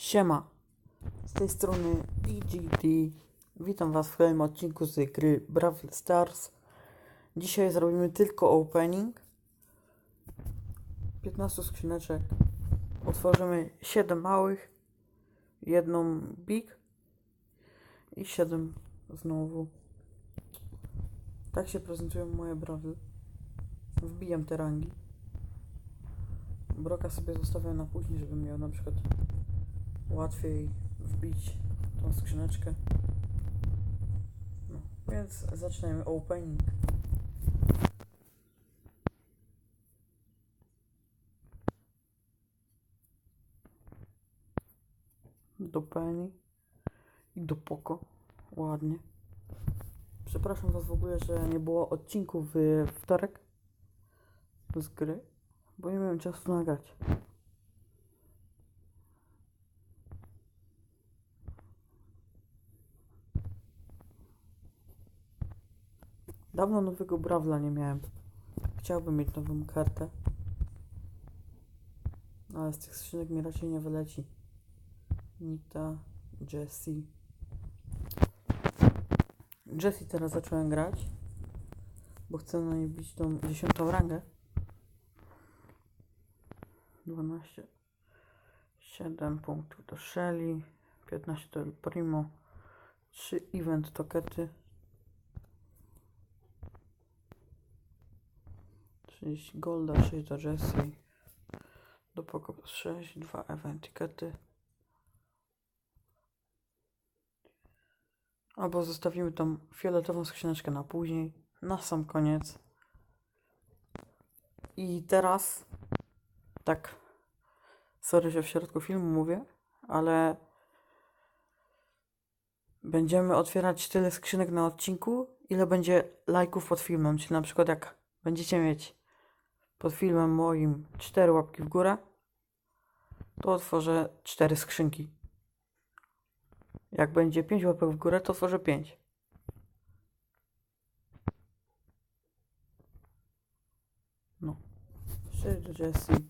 Siema, z tej strony DGD. Witam Was w kolejnym odcinku z gry Brawl Stars. Dzisiaj zrobimy tylko opening. 15 skrzyneczek. Otworzymy 7 małych, jedną big i 7 znowu. Tak się prezentują moje brawy. Wbijam te rangi. Broka sobie zostawiam na później, żebym miał na przykład łatwiej wbić tą skrzyneczkę. No, więc zaczynajmy opening. Do Penny i do Poco. Ładnie. Przepraszam Was w ogóle, że nie było odcinków w wtorek z gry, bo nie miałem czasu nagrać. Dawno nowego Brawla nie miałem. Chciałbym mieć nową kartę. Ale z tych skrzynek mi raczej nie wyleci. Nita, Jessie. Jessie teraz zacząłem grać. Bo chcę na niej bić tą dziesiątą rangę. 12. 7 punktów do Shelly. 15 do El Primo. 3 event tokety. 30 golda, 6 do Jessie. Do Poco plus 6, 2 event tikety. Albo zostawimy tą fioletową skrzyneczkę na później, na sam koniec. I teraz, tak, sorry, że w środku filmu mówię, ale będziemy otwierać tyle skrzynek na odcinku, ile będzie lajków pod filmem. Czyli na przykład jak będziecie mieć pod filmem moim 4 łapki w górę, to otworzę 4 skrzynki. Jak będzie 5 łapek w górę, to otworzę 5. No. 6 do Jessie.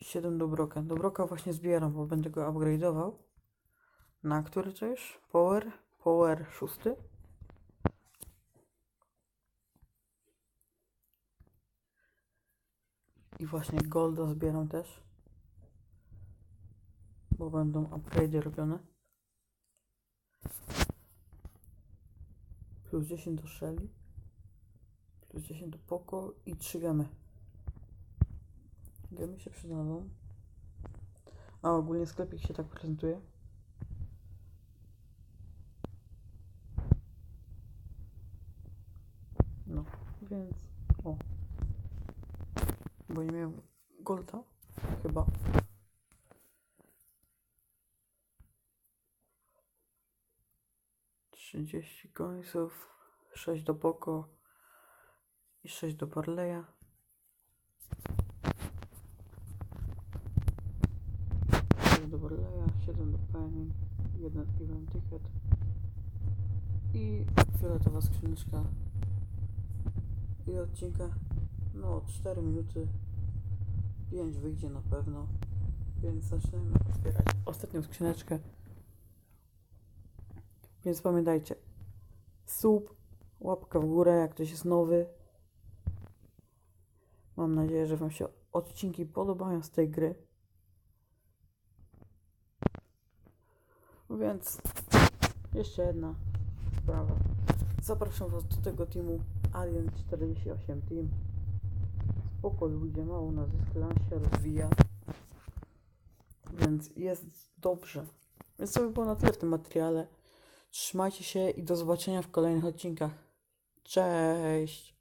7 do Broka. Do Broka właśnie zbieram, bo będę go upgrade'ował. Na który to już? Power? Power 6. I właśnie Golda zbieram też. Bo będą upgrade'y robione. Plus 10 do Shelly. Plus 10 do Poco i 3 gemy. Gemy się przydadzą. A ogólnie sklepik się tak prezentuje. No, więc o. Bo nie miałem golda chyba. Trzydzieści końców, sześć do Boko i sześć do Barleya. Do Barleya, siedem do Penny, jeden event ticket i fioletowa skrzyneczka i odcinka no 4 minuty. 5 wyjdzie na pewno. Więc zaczynamy otwierać ostatnią skrzyneczkę. Więc pamiętajcie. Sub łapka w górę jak ktoś jest nowy. Mam nadzieję, że wam się odcinki podobają z tej gry. Więc jeszcze jedna sprawa. Zapraszam was do tego teamu Alien 48 Team spoko ludzie, mało nas jest, się rozwija więc jest dobrze. Więc to by było na tyle w tym materiale. Trzymajcie się i do zobaczenia w kolejnych odcinkach. Cześć